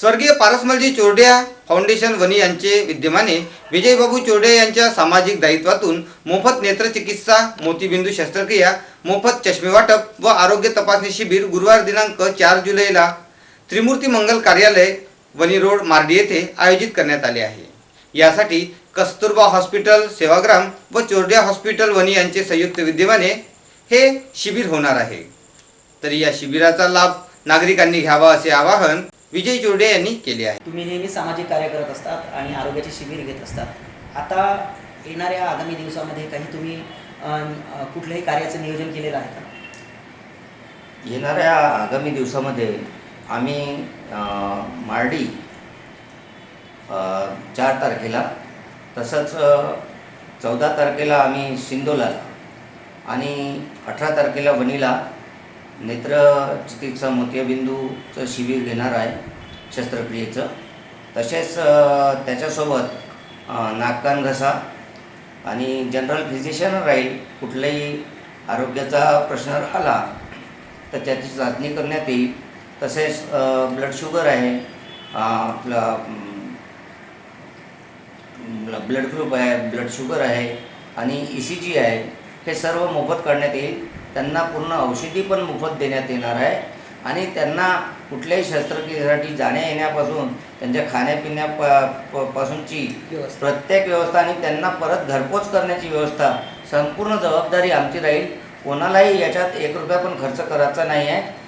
स्वर्गीय पारसमलजी चोरड्या फाउंडेशन वनी यांचे विद्यमाने विजयबाबू चोरडे यांच्या सामाजिक दायित्वातून मोफत नेत्रचिकित्सा मोतीबिंदू शस्त्रक्रिया मोफत चष्मे वाटप व आरोग्य तपासणी शिबिर गुरुवार दिनांक चार जुलैला त्रिमूर्ती मंगल कार्यालय वनी रोड मार्डी येथे आयोजित करण्यात आले आहे. यासाठी कस्तुरबा हॉस्पिटल सेवाग्राम व चोरड्या हॉस्पिटल वनी यांचे संयुक्त विद्यमाने हे शिबिर होणार आहे. तरी या शिबिराचा लाभ नागरिकांनी घ्यावा असे आवाहन विजय चोरडे यांनी केले आहे. तुम्ही नेहमी सामाजिक कार्य करत असतात आणि आरोग्याचे शिबिर घेत असतात. आता येणाऱ्या आगामी दिवसामध्ये काही तुम्ही कुठल्याही कार्याचं नियोजन केलेलं आहे का? येणाऱ्या आगामी दिवसामध्ये आम्ही मार्डी चार तारखेला तसंच चौदा तारखेला आम्ही सिंदोला आणि अठरा तारखेला वणीला नेत्र चिकित्सा मोतियाबिंदूचं शिबिर घेणार आहे शस्त्रक्रियेचं. तसेच त्याच्यासोबत अ, नाक कान घसा आणि जनरल फिजिशियन राहील कुठलाही आरोग्याचा प्रश्न आला तर त्याची चाचणी करण्यात येईल. तसेच ब्लड शुगर आहे आपलं आपला ब्लड ग्रुप आहे ब्लड शुगर आहे आणि ई सी जी आहे हे सर्व मोफत करण्यात येईल. त्यांना पूर्ण औषधी पण मोफत देण्यात येणार आहे. आणि त्यांना कुठल्याही शस्त्रक्रियेसाठी जाण्या येण्यापासून त्यांच्या खाण्यापिण्या प- पासूनची प्रत्येक व्यवस्था आणि त्यांना परत घरपोच करण्याची व्यवस्था संपूर्ण जबाबदारी आमची राहील. कोणालाही याच्यात एक रुपया पण खर्च करायचा नाही आहे